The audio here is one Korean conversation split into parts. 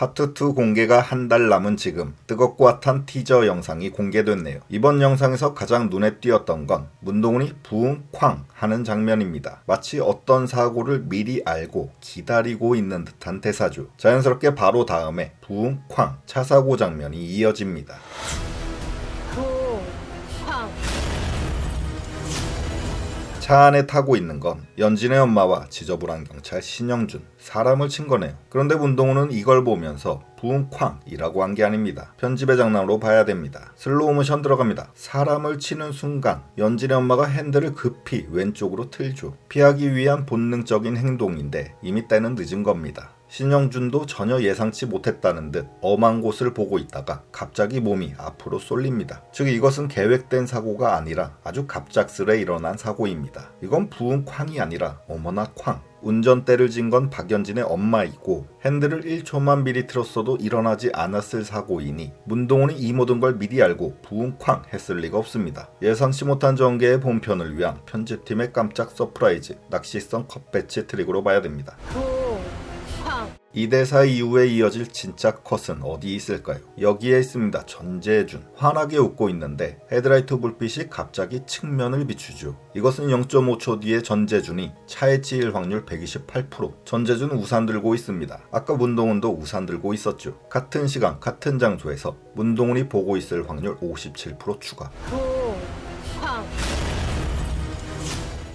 파트 2 공개가 한 달 남은 지금 뜨겁고 핫한 티저 영상이 공개됐네요. 이번 영상에서 가장 눈에 띄었던 건 문동훈이 부흥 쾅 하는 장면입니다. 마치 어떤 사고를 미리 알고 기다리고 있는 듯한 대사죠. 자연스럽게 바로 다음에 부흥 쾅 차사고 장면이 이어집니다. 차 안에 타고 있는 건 연진의 엄마와 지저분한 경찰 신영준 사람을 친 거네요. 그런데 문동훈은 이걸 보면서 부흥쾅이라고 한 게 아닙니다. 편집의 장난으로 봐야 됩니다. 슬로우 모션 들어갑니다. 사람을 치는 순간 연진의 엄마가 핸들을 급히 왼쪽으로 틀죠. 피하기 위한 본능적인 행동인데 이미 때는 늦은 겁니다. 신영준도 전혀 예상치 못했다는 듯 엄한 곳을 보고 있다가 갑자기 몸이 앞으로 쏠립니다. 즉 이것은 계획된 사고가 아니라 아주 갑작스레 일어난 사고입니다. 이건 부은 쾅이 아니라 어머나 쾅. 운전대를 진 건 박연진의 엄마이고 핸들을 1초만 미리 틀었어도 일어나지 않았을 사고이니 문동훈이 이 모든 걸 미리 알고 부은 쾅 했을 리가 없습니다. 예상치 못한 전개의 본편을 위한 편집팀의 깜짝 서프라이즈 낚시성 컵 배치 트릭으로 봐야 됩니다. 이 대사 이후에 이어질 진짜 컷은 어디 있을까요? 여기에 있습니다. 전재준. 환하게 웃고 있는데 헤드라이트 불빛이 갑자기 측면을 비추죠. 이것은 0.5초 뒤에 전재준이 차에 치일 확률 128%. 전재준 우산 들고 있습니다. 아까 문동훈도 우산 들고 있었죠. 같은 시간, 같은 장소에서 문동훈이 보고 있을 확률 57% 추가. 쿵, 쾅.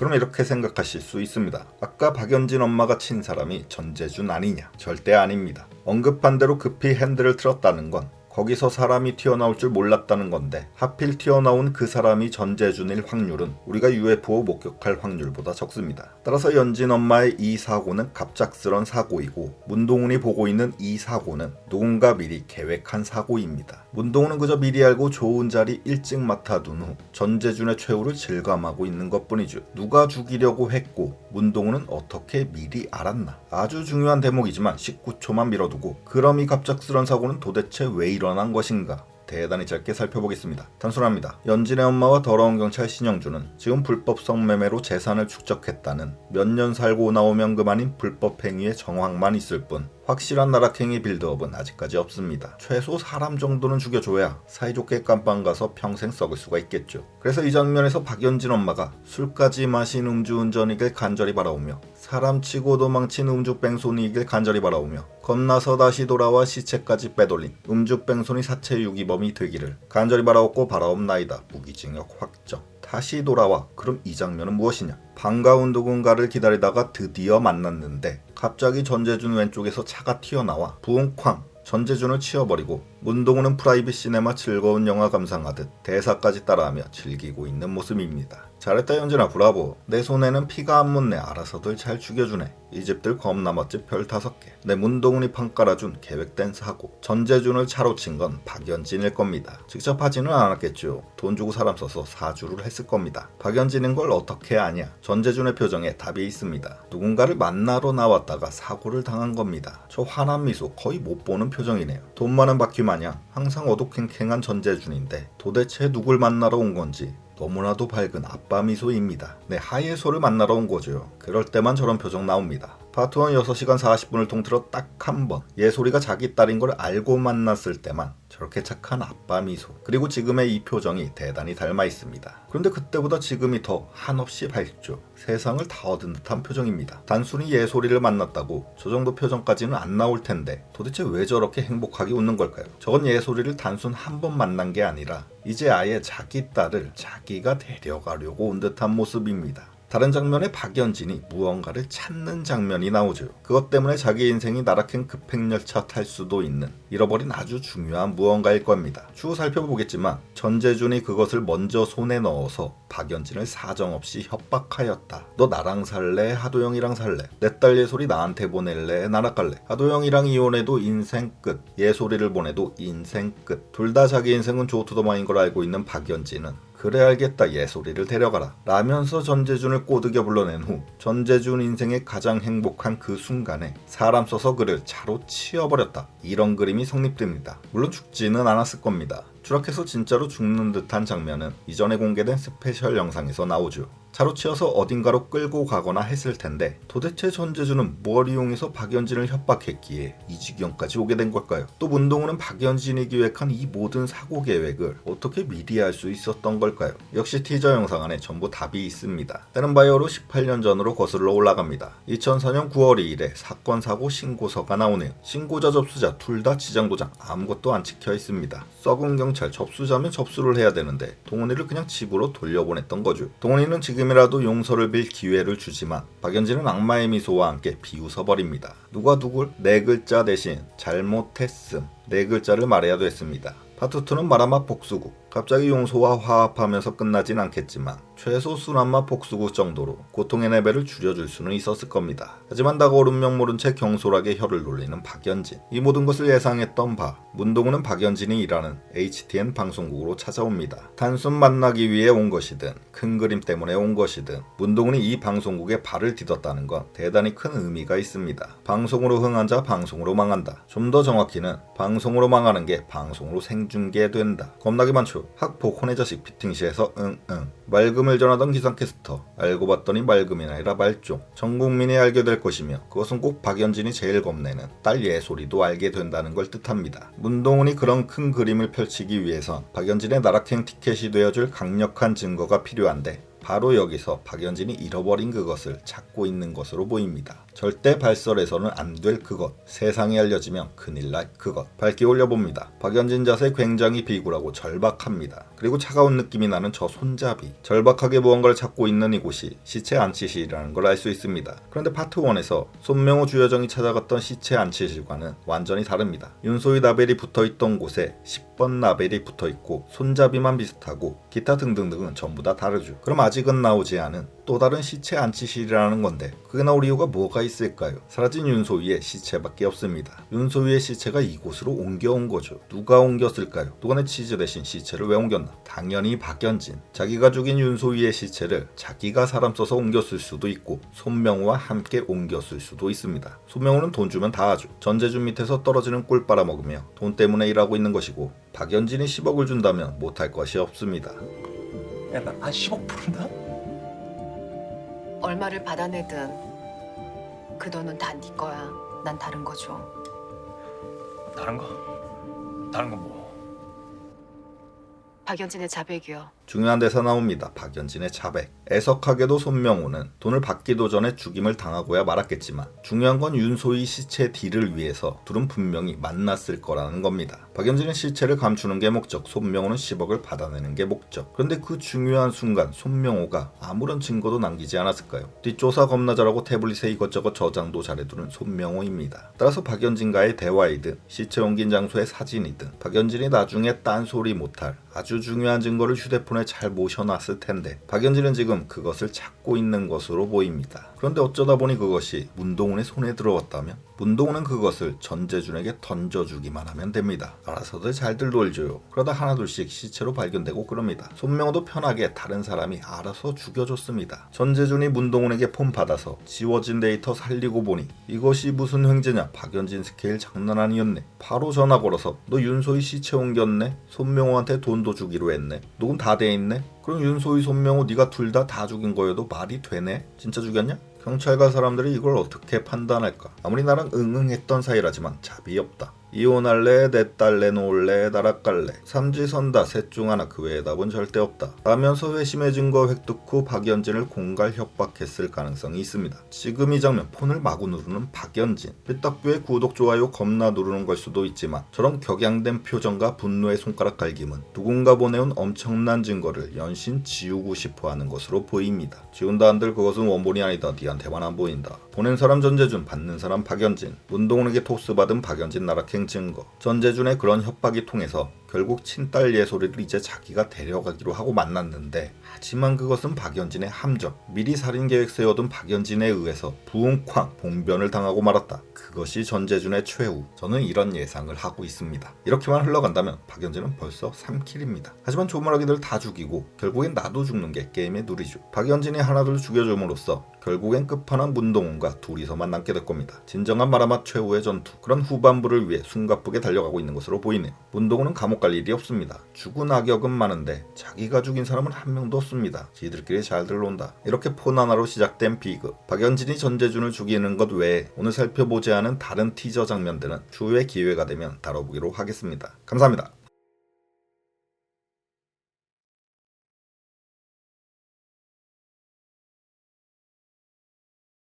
그럼 이렇게 생각하실 수 있습니다. 아까 박연진 엄마가 친 사람이 전재준 아니냐? 절대 아닙니다. 언급한 대로 급히 핸들을 틀었다는 건 거기서 사람이 튀어나올 줄 몰랐다는 건데 하필 튀어나온 그 사람이 전재준일 확률은 우리가 UFO 목격할 확률보다 적습니다. 따라서 연진 엄마의 이 사고는 갑작스런 사고이고 문동훈이 보고 있는 이 사고는 누군가 미리 계획한 사고입니다. 문동훈은 그저 미리 알고 좋은 자리 일찍 맡아둔 후 전재준의 최후를 질감하고 있는 것뿐이죠. 누가 죽이려고 했고 문동훈은 어떻게 미리 알았나? 아주 중요한 대목이지만 19초만 밀어두고 그럼 이 갑작스런 사고는 도대체 왜 일어난 것인가? 대단히 짧게 살펴보겠습니다. 단순합니다. 연진의 엄마와 더러운 경찰 신영주는 지금 불법 성매매로 재산을 축적했다는 몇 년 살고 나오면 그만인 불법 행위의 정황만 있을 뿐 확실한 나락행위 빌드업은 아직까지 없습니다. 최소 사람 정도는 죽여줘야 사이좋게 깜빵 가서 평생 썩을 수가 있겠죠. 그래서 이 장면에서 박연진 엄마가 술까지 마신 음주운전이길 간절히 바라오며 사람 치고 도망친 음주뺑소니이길 간절히 바라오며 겁나서 다시 돌아와 시체까지 빼돌린 음주뺑소니 사체 유기범이 되기를 간절히 바라옵고 바라옵나이다. 무기징역 확정. 다시 돌아와. 그럼 이 장면은 무엇이냐? 반가운 누군가를 기다리다가 드디어 만났는데 갑자기 전재준 왼쪽에서 차가 튀어나와 부흥쾅 전재준을 치워버리고 문동훈은 프라이빗 시네마 즐거운 영화 감상하듯 대사까지 따라하며 즐기고 있는 모습입니다. 잘했다 연진아. 브라보. 내 손에는 피가 안 묻네. 알아서들 잘 죽여주네. 이 집들 겁나 멋집 별 다섯 개내 문동훈이 판 깔아준 계획된 사고. 전재준을 차로 친 건 박연진일 겁니다. 직접 하지는 않았겠죠. 돈 주고 사람 써서 사주를 했을 겁니다. 박연진인 걸 어떻게 아냐? 전재준의 표정에 답이 있습니다. 누군가를 만나러 나왔다가 사고를 당한 겁니다. 저 환한 미소 거의 못 보는 표정이네요. 돈 많은 바퀴 마냥 항상 어둑행행한 전재준인데 도대체 누굴 만나러 온 건지 너무나도 밝은 아빠 미소입니다. 네, 하예소를 만나러 온 거죠. 그럴 때만 저런 표정 나옵니다. 파트 1 6시간 40분을 통틀어 딱 한 번 예솔이가 자기 딸인 걸 알고 만났을 때만 저렇게 착한 아빠 미소 그리고 지금의 이 표정이 대단히 닮아 있습니다. 그런데 그때보다 지금이 더 한없이 밝죠. 세상을 다 얻은 듯한 표정입니다. 단순히 예솔이를 만났다고 저 정도 표정까지는 안 나올 텐데 도대체 왜 저렇게 행복하게 웃는 걸까요? 저건 예솔이를 단순 한 번 만난 게 아니라 이제 아예 자기 딸을 자기가 데려가려고 온 듯한 모습입니다. 다른 장면에 박연진이 무언가를 찾는 장면이 나오죠. 그것 때문에 자기 인생이 나락행 급행열차 탈 수도 있는 잃어버린 아주 중요한 무언가일 겁니다. 추후 살펴보겠지만 전재준이 그것을 먼저 손에 넣어서 박연진을 사정없이 협박하였다. 너 나랑 살래? 하도영이랑 살래? 내 딸 예솔이 나한테 보낼래? 나락 갈래? 하도영이랑 이혼해도 인생 끝. 예솔이를 보내도 인생 끝. 둘 다 자기 인생은 조투도마인 걸 알고 있는 박연진은 그래 알겠다 예솔이를 데려가라. 라면서 전재준을 꼬드겨 불러낸 후 전재준 인생의 가장 행복한 그 순간에 사람 써서 그를 차로 치워버렸다. 이런 그림이 성립됩니다. 물론 죽지는 않았을 겁니다. 추락해서 진짜로 죽는 듯한 장면은 이전에 공개된 스페셜 영상에서 나오죠 차로 치어서 어딘가로 끌고 가거나 했을 텐데 도대체 전재준은 뭘 이용해서 박연진을 협박했기에 이 지경까지 오게 된 걸까요? 또 문동우는 박연진이 기획한 이 모든 사고 계획을 어떻게 미리 알 수 있었던 걸까요? 역시 티저 영상 안에 전부 답이 있습니다. 때는 바이오로 18년 전으로 거슬러 올라갑니다. 2004년 9월 2일에 사건 사고 신고서가 나오네요. 신고자 접수자 둘 다 지장 도장 아무것도 안 찍혀 있습니다. 썩은 경찰 접수자면 접수를 해야 되는데 동훈이를 그냥 집으로 돌려보냈던 거죠. 동훈이는 지금 이라도 용서를 빌 기회를 주지만 박연진은 악마의 미소와 함께 비웃어 버립니다. 누가 누굴 네 글자 대신 잘못했음 네 글자를 말해야 됐습니다. 파트 2는 마라맛 복수국. 갑자기 용소와 화합하면서 끝나진 않겠지만 최소 순한맛 복수국 정도로 고통의 레벨을 줄여줄 수는 있었을 겁니다. 하지만 다가오른 명 모른 채 경솔하게 혀를 놀리는 박연진. 이 모든 것을 예상했던 바 문동우는 박연진이 일하는 HTN 방송국으로 찾아옵니다. 단순 만나기 위해 온 것이든 큰 그림 때문에 온 것이든 문동훈이 이 방송국에 발을 디뎠다는 건 대단히 큰 의미가 있습니다. 방송으로 흥한 자 방송으로 망한다. 좀 더 정확히는 방송으로 망하는 게 방송으로 생중계된다. 겁나게 많죠. 학폭 혼의 자식 피팅시에서 응응 맑음 을 전하던 기상캐스터 알고 봤더니 맑음이 아니라 말종 전 국민이 알게 될 것이며 그것은 꼭 박연진이 제일 겁내는 딸 예솔이도 알게 된다는 걸 뜻합니다. 문동훈이 그런 큰 그림을 펼치기 위해선 박연진의 나락행 티켓이 되어줄 강력한 증거가 필요한데 바로 여기서 박연진이 잃어버린 그것을 찾고 있는 것으로 보입니다. 절대 발설해서는 안 될 그것, 세상에 알려지면 큰일 날 그것. 밝게 올려봅니다. 박연진 자세 굉장히 비굴하고 절박합니다. 그리고 차가운 느낌이 나는 저 손잡이. 절박하게 무언가를 찾고 있는 이곳이 시체 안치실이라는 걸 알 수 있습니다. 그런데 파트 1에서 손명호 주여정이 찾아갔던 시체 안치실과는 완전히 다릅니다. 윤소희 라벨이 붙어있던 곳에 10번 라벨이 붙어있고 손잡이만 비슷하고 기타 등등등은 전부 다 다르죠. 그럼 아직은 나오지 않은 또 다른 시체 안치실이라는 건데 그게 나올 이유가 뭐가 있을까요? 사라진 윤소희의 시체밖에 없습니다. 윤소희의 시체가 이곳으로 옮겨온 거죠. 누가 옮겼을까요? 누가의 치즈 대신 시체를 왜 옮겼나? 당연히 박연진. 자기가 죽인 윤소희의 시체를 자기가 사람 써서 옮겼을 수도 있고 손명호와 함께 옮겼을 수도 있습니다. 손명호는 돈 주면 다 하죠. 전재준 밑에서 떨어지는 꿀 빨아먹으며 돈 때문에 일하고 있는 것이고 박연진이 10억을 준다면 못할 것이 없습니다. 야, 나, 나 10억 부른다? 얼마를 받아내든 그 돈은 다 네 거야. 난 다른 거 줘. 다른 거? 다른 건 뭐? 박연진의 자백이요. 중요한 대사 나옵니다. 박연진의 자백. 애석하게도 손명호는 돈을 받기도 전에 죽임을 당하고야 말았겠지만 중요한 건 윤소희 시체 딜을 위해서 둘은 분명히 만났을 거라는 겁니다. 박연진은 시체를 감추는 게 목적, 손명호는 10억을 받아내는 게 목적. 그런데 그 중요한 순간 손명호가 아무런 증거도 남기지 않았을까요? 뒷조사 겁나 잘하고 태블릿에 이것저것 저장도 잘해두는 손명호입니다. 따라서 박연진과의 대화이든 시체 옮긴 장소의 사진이든 박연진이 나중에 딴소리 못할 아주 중요한 증거를 휴대폰에 잘 모셔놨을 텐데 박연진은 지금 그것을 찾고 있는 것으로 보입니다. 그런데 어쩌다 보니 그것이 문동훈의 손에 들어왔다면 문동훈은 그것을 전재준에게 던져주기만 하면 됩니다. 알아서들 잘들 놀죠요. 그러다 하나둘씩 시체로 발견되고 그럽니다. 손명호도 편하게 다른 사람이 알아서 죽여줬습니다. 전재준이 문동훈에게 폰 받아서 지워진 데이터 살리고 보니 이것이 무슨 횡재냐 박연진 스케일 장난 아니었네. 바로 전화 걸어서 너 윤소희 시체 옮겼네? 손명호한테 돈도 주기로 했네. 녹음 다 돼 있네? 그럼 윤소희 손명호 네가 둘 다다 죽인 거여도 말이 되네? 진짜 죽였냐? 경찰과 사람들이 이걸 어떻게 판단할까? 아무리 나랑 응응했던 사이라지만 잡이 없다. 이혼할래, 내 딸 내놓을래, 나락갈래. 삼지선다, 셋 중 하나 그 외의 답은 절대 없다. 라면서 회심의 증거 획득 후 박연진을 공갈 협박했을 가능성이 있습니다. 지금 이 장면 폰을 마구 누르는 박연진. 삐딱뷰의 구독, 좋아요 겁나 누르는 걸 수도 있지만 저런 격양된 표정과 분노의 손가락 갈김은 누군가 보내온 엄청난 증거를 연신 지우고 싶어 하는 것으로 보입니다. 지운다 한들 그것은 원본이 아니다. 니한테만 안 보인다. 보낸 사람 전재준, 받는 사람 박연진. 문동훈에게 토스 받은 박연진 나락행 증거. 전재준의 그런 협박이 통해서 결국 친딸 예솔이를 이제 자기가 데려가기로 하고 만났는데 하지만 그것은 박연진의 함정. 미리 살인 계획 세워둔 박연진에 의해서 부흥쾅 봉변을 당하고 말았다. 그것이 전재준의 최후. 저는 이런 예상을 하고 있습니다. 이렇게만 흘러간다면 박연진은 벌써 3킬입니다. 하지만 조물하기들 다 죽이고 결국엔 나도 죽는 게 게임의 누리죠. 박연진이 하나둘 죽여줌으로써 결국엔 끝판왕 문동훈과 둘이서만 남게 될 겁니다. 진정한 마라맛 최후의 전투 그런 후반부를 위해 숨가쁘게 달려가고 있는 것으로 보이네요. 문동훈은 감옥 갈 일이 없습니다. 죽은 악역은 많은데 자기가 죽인 사람은 한 명도 없습니다. 지들끼리 잘들 논다. 이렇게 폰 하나로 시작된 비극. 박연진이 전재준을 죽이는 것 외에 오늘 살펴보지 않은 다른 티저 장면들은 추후에 기회가 되면 다뤄보기로 하겠습니다. 감사합니다.